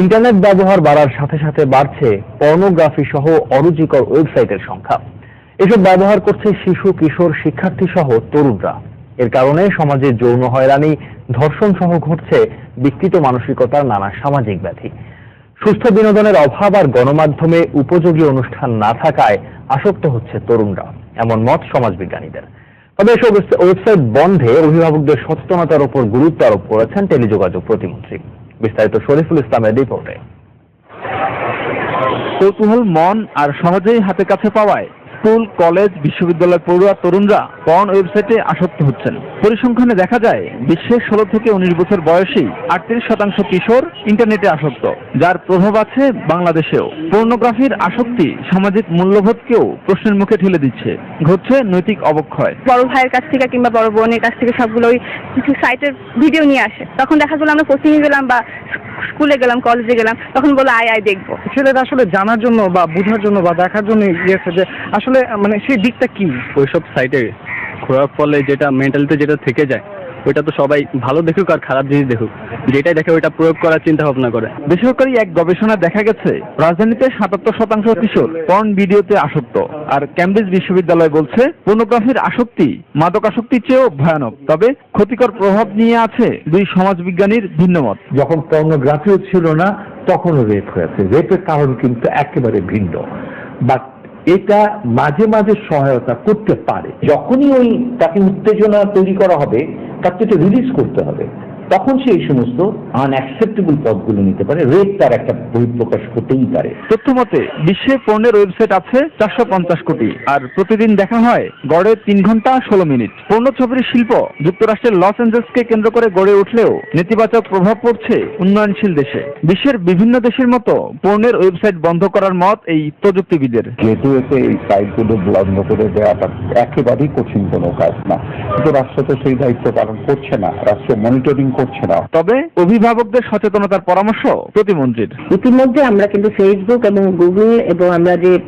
Internet ব্যবহার বাড়ার সাথে সাথে বাড়ছে পর্নোগ্রাফি সহ অরুচিকর ওয়েবসাইটের সংখ্যা। এসব ব্যবহার করছে শিশু, কিশোর, শিক্ষার্থী সহ তরুণরা। এর কারণে সমাজে যৌন হয়রানি, ধর্ষণ সহ ঘটছে বিকৃত মানসিকতার নানা সামাজিক ব্যাধি। সুস্থ বিনোদনের অভাব আর গণমাধ্যমে উপযোগী অনুষ্ঠান না থাকায় আসক্ত হচ্ছে তরুণরা, এমন মত সমাজবিজ্ঞানীদের। তবে এসব ওয়েবসাইট বন্ধে অভিভাবকদের সচেতনতার উপর গুরুত্ব আরোপ করেছেন টেলিযোগাযোগ প্রতিমন্ত্রী। বিস্তারিত শরীফুল ইসলামের রিপোর্টে। কৌতূহল মন আর সহজেই হাতে কাছে পাওয়ায় স্কুল, কলেজ বিশ্ববিদ্যালয় পড়ুয়া তরুণরা পর্ন ওয়েবসাইটে আসক্ত হচ্ছেন। পরিসংখ্যানে দেখা যায়, বিশ্বের ষোলো থেকে উনিশ বছর বয়সী আটত্রিশ শতাংশ কিশোর ইন্টারনেটে আসক্ত, যার প্রভাব আছে বাংলাদেশেও। পর্নোগ্রাফির আসক্তি সামাজিক মূল্যবোধকেও প্রশ্নের মুখে ঠেলে দিচ্ছে। ঘটছে নৈতিক অবক্ষয়। বড় ভাইয়ের কাছ থেকে কিংবা বড় বোনের কাছ থেকে সবগুলো ওই কিছু সাইটের ভিডিও নিয়ে আসে। তখন দেখা গেলো আমরা কোচিংয়ে গেলাম বা স্কুলে গেলাম কলেজে গেলাম তখন বলে আয় আয় দেখব। ছেলেরা আসলে জানার জন্য বা বোঝার জন্য বা দেখার জন্য গিয়েছে যে আসলে মানে সেই দিকটা কি? ওইসব সাইটে ঘোরার ফলে যেটা মেন্টালিতে যেটা থেকে যায় ওইটা তো সবাই ভালো দেখুক আর খারাপ জিনিস দেখুক। যেটাই দেখে ওইটা প্রয়োগ করার চিন্তা ভাবনা করে। বেসরকারি এক গবেষণায় দেখা গেছে রাজধানীতে সাতাত্তর শতাংশ কিশোর পর্ন ভিডিওতে আসক্ত। আর ক্যামব্রিজ বিশ্ববিদ্যালয় বলছে পর্নোগ্রাফির আসক্তি মাদক আসক্তির চেয়েও ভয়ানক। তবে ক্ষতিকর প্রভাব নিয়ে আছে দুই সমাজবিজ্ঞানীর ভিন্নমত। যখন পর্নোগ্রাফিও ছিল না তখনও রেপ হয়েছে। রেপের কারণ কিন্তু একেবারে ভিন্ন। বাট এটা মাঝে মাঝে সহায়তা করতে পারে। যখনই ওই তাকে উত্তেজনা তৈরি করা হবে তাকে এটা রিলিজ করতে হবে। তখন সে এই সমস্ত আনঅ্যাকসেপ্টেবল পথগুলো নিতে পারে। রেপ তার একটা বহিঃপ্রকাশ হতেই পারে। তথ্য মতে বিশ্বে পণ্যের ওয়েবসাইট আছে চারশো পঞ্চাশ কোটি। আর প্রতিদিন দেখা হয় গড়ে তিন ঘণ্টা ষোলো মিনিট। পণ্য ছবির শিল্প যুক্তরাষ্ট্রের লস অ্যাঞ্জেলসকে কেন্দ্র করে গড়ে উঠলেও নেতিবাচক প্রভাব পড়ছে উন্নয়নশীল দেশে। বিশ্বের বিভিন্ন দেশের মতো পণ্যের ওয়েবসাইট বন্ধ করার মত এই প্রযুক্তিবিদের। যেহেতু এতে এই সাইটগুলো বন্ধ করে দেওয়াটা একেবারেই কঠিন কোনো কাজ না। কিন্তু রাষ্ট্র তো সেই দায়িত্ব পালন করছে না। রাষ্ট্র মনিটরিং করছে না। তবে অভিভাবকদের সচেতনতার পরামর্শ প্রতিমন্ত্রীর। ইতিমধ্যে আমরা কিন্তু ফেসবুক এবং গুগল এবং আমরা যে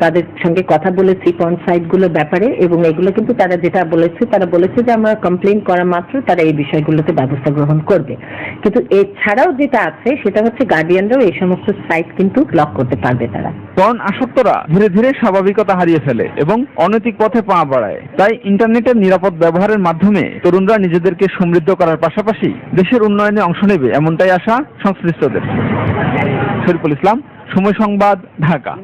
তাদের সঙ্গে কথা বলেছি পন সাইটগুলোর ব্যাপারে এবং এগুলো কিন্তু তারা যেটা বলেছে তারা বলেছে যে আমরা কমপ্লেন করা মাত্র তারা এই বিষয়গুলোতে ব্যবস্থা গ্রহণ করবে। কিন্তু এছাড়াও যেটা আছে সেটা হচ্ছে গার্ডিয়ানরাও এই সমস্ত সাইট কিন্তু ব্লক করতে পারবে তারা। পর্ন আসক্তরা ধীরে ধীরে স্বাভাবিকতা হারিয়ে ফেলে এবং অনৈতিক পথে পা বাড়ায়। তাই ইন্টারনেটের নিরাপদ ব্যবহারের মাধ্যমে তরুণরা নিজেদেরকে সমৃদ্ধ করার পাশাপাশি দেশের উন্নয়নে অংশ নেবে এমনটাই আশা সংশ্লিষ্টদের। শরীফুল ইসলাম সময় সংবাদ ঢাকা।